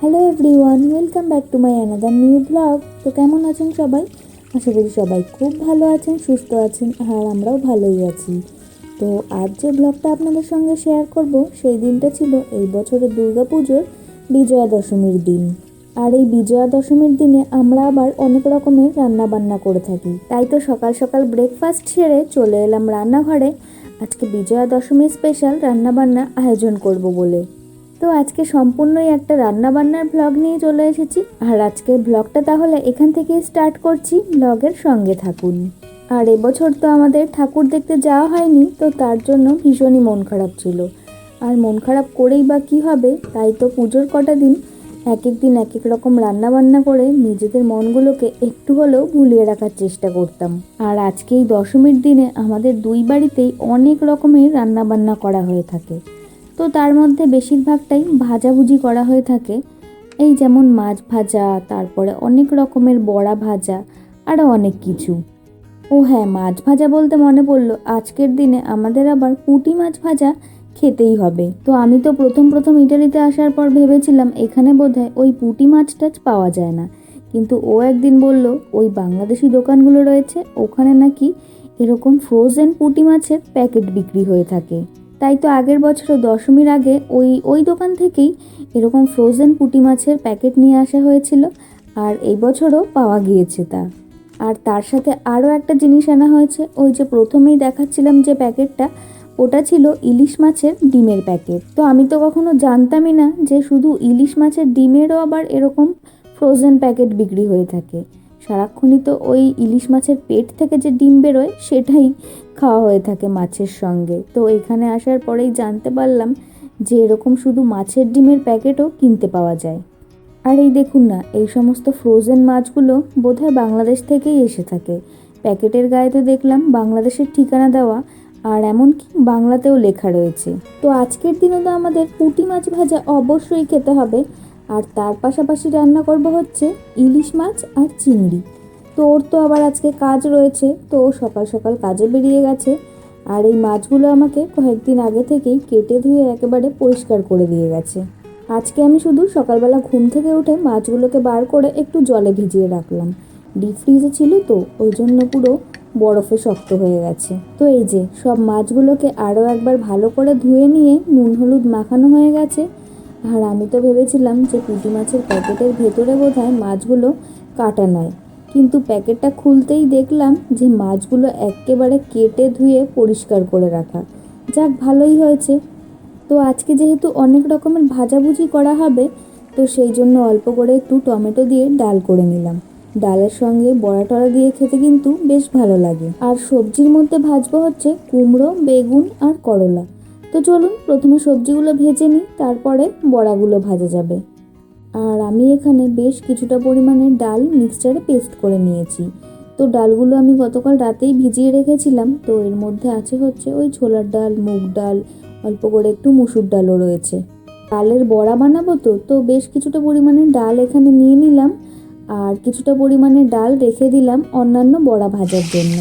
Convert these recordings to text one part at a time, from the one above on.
Hello everyone welcome back to my another new blog তো কেমন আছেন সবাই? আশা করি সবাই খুব ভালো আছেন, সুস্থ আছেন, আর আমরাও ভালোই আছি। তো আজ যে ব্লগটা আপনাদের সঙ্গে শেয়ার করব, সেই দিনটা ছিল এই বছরের দুর্গা পুজোর বিজয়া দশমীর দিন। আর এই বিজয়া দশমীর দিনে আমরা আবার অনেক রকমের রান্না বান্না করে থাকি। তাই তো সকাল সকাল ব্রেকফাস্ট সেরে চলে এলাম রান্নাঘরে। আজকে বিজয়া দশমীর স্পেশাল রান্নাবান্না আয়োজন করব বলে। তো আজকে সম্পূর্ণই একটা রান্না বান্নার ব্লগ নিয়ে চলে এসেছি। আর আজকের ব্লগটা তাহলে এখান থেকে স্টার্ট করছি ব্লগের সঙ্গে থাকুন। আর এবছর তো আমাদের ঠাকুর দেখতে যাওয়া হয়নি, তো তার জন্য ভীষণই মন খারাপ ছিল। আর মন খারাপ করেই বা কী হবে, তাই তো পুজোর কটা দিন এক এক দিন এক এক রকম রান্না বান্না করে নিজেদের মনগুলোকে একটু হলেও ভুলিয়ে রাখার চেষ্টা করতাম। আর আজকে এই দশমীর দিনে আমাদের দুই বাড়িতেই অনেক রকমের রান্না বান্না করা হয়ে থাকে। তো তার মধ্যে বেশিরভাগটাই ভাজাভুজি করা হয়ে থাকে। এই যেমন মাছ ভাজা, তারপরে অনেক রকমের বড়া ভাজা আরও অনেক কিছু। ও হ্যাঁ মাছ ভাজা বলতে মনে পড়ল, আজকের দিনে আমাদের আবার পুঁটি মাছ ভাজা খেতেই হবে। তো আমি তো প্রথম প্রথম ইটালিতে আসার পর ভেবেছিলাম, এখানে বোধহয় ওই পুঁটি মাছ টাছ পাওয়া যায় না। কিন্তু ও একদিন বলল, ওই বাংলাদেশি দোকানগুলো রয়েছে, ওখানে নাকি এরকম ফ্রোজেন পুঁটি মাছের প্যাকেট বিক্রি হয়ে থাকে। তাই তো আগের বছর দশমীর আগে ওই ওই দোকান থেকেই এরকম ফ্রোজেন পুঁটি মাছের প্যাকেট নিয়ে আসা হয়েছিল আর এই বছরও পাওয়া গিয়েছে তা। আর তার সাথে আরও একটা জিনিস আনা হয়েছে, ওই যে প্রথমেই দেখাচ্ছিলাম যে প্যাকেটটা ওটা ছিল ইলিশ মাছের ডিমের প্যাকেট তো আমি তো কখনো জানতামই না যে শুধু ইলিশ মাছের ডিমেরও আবার এরকম ফ্রোজেন প্যাকেট বিক্রি হয়ে থাকে। সারাক্ষণই তো ওই ইলিশ মাছের পেট থেকে যে ডিম বেরোয়, সেটাই খাওয়া হয়ে থাকে মাছের সঙ্গে। তো এখানে আসার পরেই জানতে পারলাম যে এরকম শুধু মাছের ডিমের প্যাকেটও কিনতে পাওয়া যায়। আর এই দেখুন না, এই সমস্ত ফ্রোজেন মাছগুলো বোধহয় বাংলাদেশ থেকেই এসে থাকে। প্যাকেটের গায়ে তো দেখলাম বাংলাদেশের ঠিকানা দেওয়া, আর এমনকি বাংলাতেও লেখা রয়েছে। তো আজকের দিনে তো আমাদের পুঁটি মাছ ভাজা অবশ্যই খেতে হবে। আর তার পাশাপাশি রান্না করব হচ্ছে ইলিশ মাছ আর চিংড়ি। তো ওর তো আবার আজকে কাজ রয়েছে, তো ও সকাল সকাল কাজে বেরিয়ে গেছে। আর এই মাছগুলো আমাকে কয়েকদিন আগে থেকেই কেটে ধুয়ে একেবারে পরিষ্কার করে দিয়ে গেছে। আজকে আমি শুধু সকালবেলা ঘুম থেকে উঠে মাছগুলোকে বার করে একটু জলে ভিজিয়ে রাখলাম। ডিপ ফ্রিজে ছিল তো, ওই জন্য পুরো বরফে শক্ত হয়ে গেছে। তো এই যে, সব মাছগুলোকে আরও একবার ভালো করে ধুয়ে নিয়ে নুন হলুদ মাখানো হয়ে গেছে। আর আমি তো ভেবেছিলাম যে পুঁটি মাছের প্যাকেটের ভেতরে বোধহয় মাছগুলো কাটা নয়। কিন্তু প্যাকেটটা খুলতেই দেখলাম যে মাছগুলো একেবারে কেটে ধুয়ে পরিষ্কার করে রাখা। যাক, ভালোই হয়েছে। তো আজকে যেহেতু অনেক রকমের ভাজাভুজি করা হবে, তো সেই জন্য অল্প করে একটু টমেটো দিয়ে ডাল করে নিলাম। ডালের সঙ্গে বড়া টড়া দিয়ে খেতে কিন্তু বেশ ভালো লাগে। আর সবজির মধ্যে ভাজবো হচ্ছে কুমড়ো, বেগুন আর করলা। তো চলুন, প্রথমে সবজিগুলো ভেজে নিই, তারপরে বড়াগুলো ভাজা যাবে। আর আমি এখানে বেশ কিছুটা পরিমাণে ডাল মিক্সচারে পেস্ট করে নিয়েছি। তো ডালগুলো আমি গতকাল রাতেই ভিজিয়ে রেখেছিলাম, তো এর মধ্যে আছে হচ্ছে ওই ছোলার ডাল, মুগ ডাল, অল্প করে একটু মুসুর ডালও রয়েছে। ডালের বড়া বানাবো তো তো বেশ কিছুটা পরিমাণে ডাল এখানে নিয়ে নিলাম, আর কিছুটা পরিমাণে ডাল রেখে দিলাম অন্যান্য বড়া ভাজার জন্য।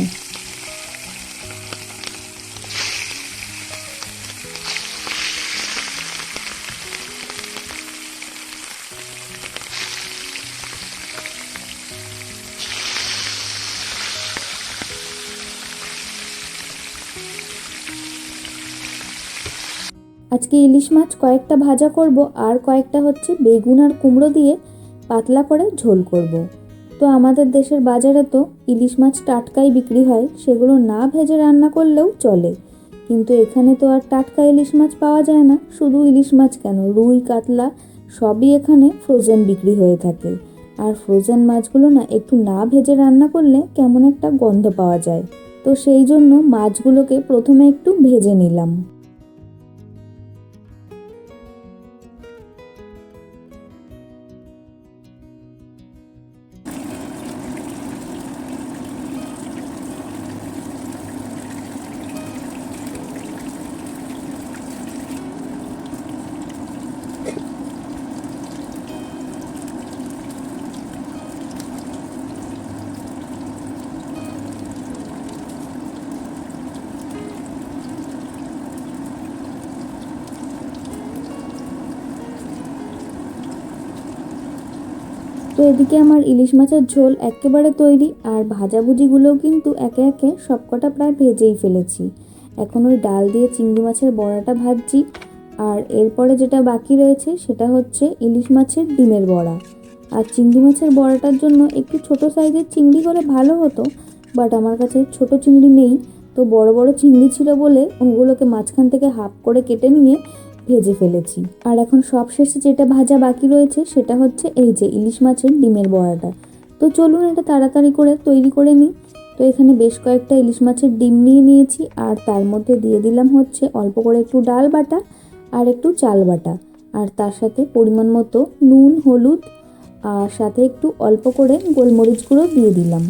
আজকে ইলিশ মাছ কয়েকটা ভাজা করব আর কয়েকটা হচ্ছে বেগুন আর কুমড়ো দিয়ে পাতলা করে ঝোল করব। তো আমাদের দেশের বাজারে তো ইলিশ মাছ টাটকাই বিক্রি হয়, সেগুলো না ভেজে রান্না করলেও চলে। কিন্তু এখানে তো আর টাটকা ইলিশ মাছ পাওয়া যায় না, শুধু ইলিশ মাছ কেন? রুই, কাতলা সবই এখানে ফ্রোজেন বিক্রি হয়ে থাকে। আর ফ্রোজেন মাছগুলো না একটু না ভেজে রান্না করলে কেমন একটা গন্ধ পাওয়া যায়। তো সেই জন্য মাছগুলোকে প্রথমে একটু ভেজে নিলাম। এদিকে আমার ইলিশ মাছের ঝোল একেবারে তৈরি আর ভাজাভুজিগুলোও কিন্তু একে একে সবকটা প্রায় ভেজেই ফেলেছি। এখন ওই ডাল দিয়ে চিংড়ি মাছের বড়াটা ভাজছি আর এরপরে যেটা বাকি রয়েছে সেটা হচ্ছে ইলিশ মাছের ডিমের বড়া। আর চিংড়ি মাছের বড়াটার জন্য একটু ছোট সাইজের চিংড়ি হলে ভালো হতো, বাট আমার কাছে ছোট চিংড়ি নেই, তো বড় বড় চিংড়ি ছিল বলে ওগুলোকে মাঝখান থেকে হাফ করে কেটে নিয়ে ভেজে ফেলেছি। আর এখন সবশেষে যেটা ভাজা বাকি রয়েছে, সেটা হচ্ছে এই যে ইলিশ মাছের ডিমের বড়াটা। তো চলুন এটা তাড়াতাড়ি করে তৈরি করে নিই। তো এখানে বেশ কয়েকটা ইলিশ মাছের ডিম নিয়ে নিয়েছি, আর তার মধ্যে দিয়ে দিলাম হচ্ছে অল্প করে একটু ডাল বাটা আর একটু চাল বাটা। আর তার সাথে পরিমাণ মতো নুন, হলুদ, আর সাথে একটু অল্প করে গোলমরিচ গুঁড়ো দিয়ে দিলাম।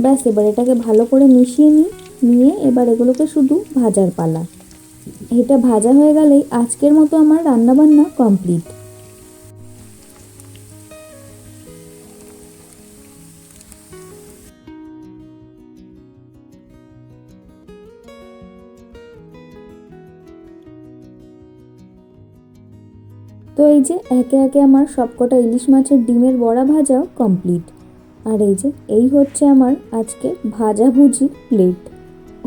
ব্যাস, এবার এটাকে ভালো করে মিশিয়ে নিই। নিয়ে এবার এগুলোকে শুধু ভাজার পালা। এটা ভাজা হয়ে গেলেই আজকের মতো আমার রান্নাবান্না কমপ্লিট। তো এই যে একে একে আমার সবকটা ইলিশ মাছের ডিমের বড়া ভাজাও কমপ্লিট। আর এই যে, এই হচ্ছে আমার আজকে ভাজাভুজি প্লেট।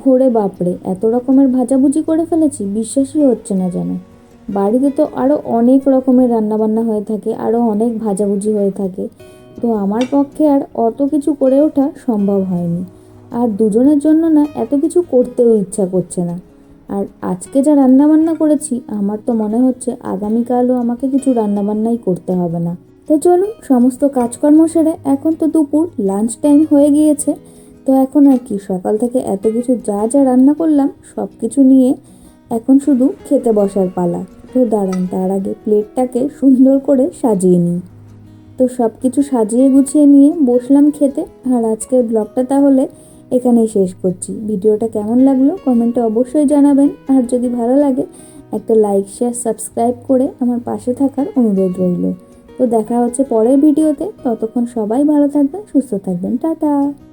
ওরে বাপরে, এত রকমের ভাজাভুজি করে ফেলেছি, বিশ্বাসই হচ্ছে না যেন। বাড়িতে তো আরও অনেক রকমের রান্নাবান্না হয়ে থাকে আরও অনেক ভাজাভুজি হয়ে থাকে। তো আমার পক্ষে আর অত কিছু করে ওঠা সম্ভব হয়নি। আর দুজনের জন্য না এত কিছু করতেও ইচ্ছা করছে না। আর আজকে যা রান্নাবান্না করেছি, আমার তো মনে হচ্ছে আগামীকালও আমাকে কিছু রান্নাবান্নাই করতে হবে না। তো চলুন, সমস্ত কাজকর্ম সেরে এখন তো দুপুর লাঞ্চ টাইম হয়ে গিয়েছে। তো এখন আর কি, সকাল থেকে এত কিছু যা যা রান্না করলাম সব কিছু নিয়ে এখন শুধু খেতে বসার পালা। তো দাঁড়ান, তার আগে প্লেটটাকে সুন্দর করে সাজিয়ে নিই। তো সব কিছু সাজিয়ে গুছিয়ে নিয়ে বসলাম খেতে। আর আজকের ব্লগটা তাহলে এখানেই শেষ করছি। ভিডিওটা কেমন লাগল কমেন্টে অবশ্যই জানাবেন। আর যদি ভালো লাগে, একটা লাইক, শেয়ার, সাবস্ক্রাইব করে আমার পাশে থাকার অনুরোধ রইল। তো দেখা হচ্ছে পরের ভিডিওতে। ততক্ষণ সবাই ভালো থাকবেন, সুস্থ থাকবেন। টাটা!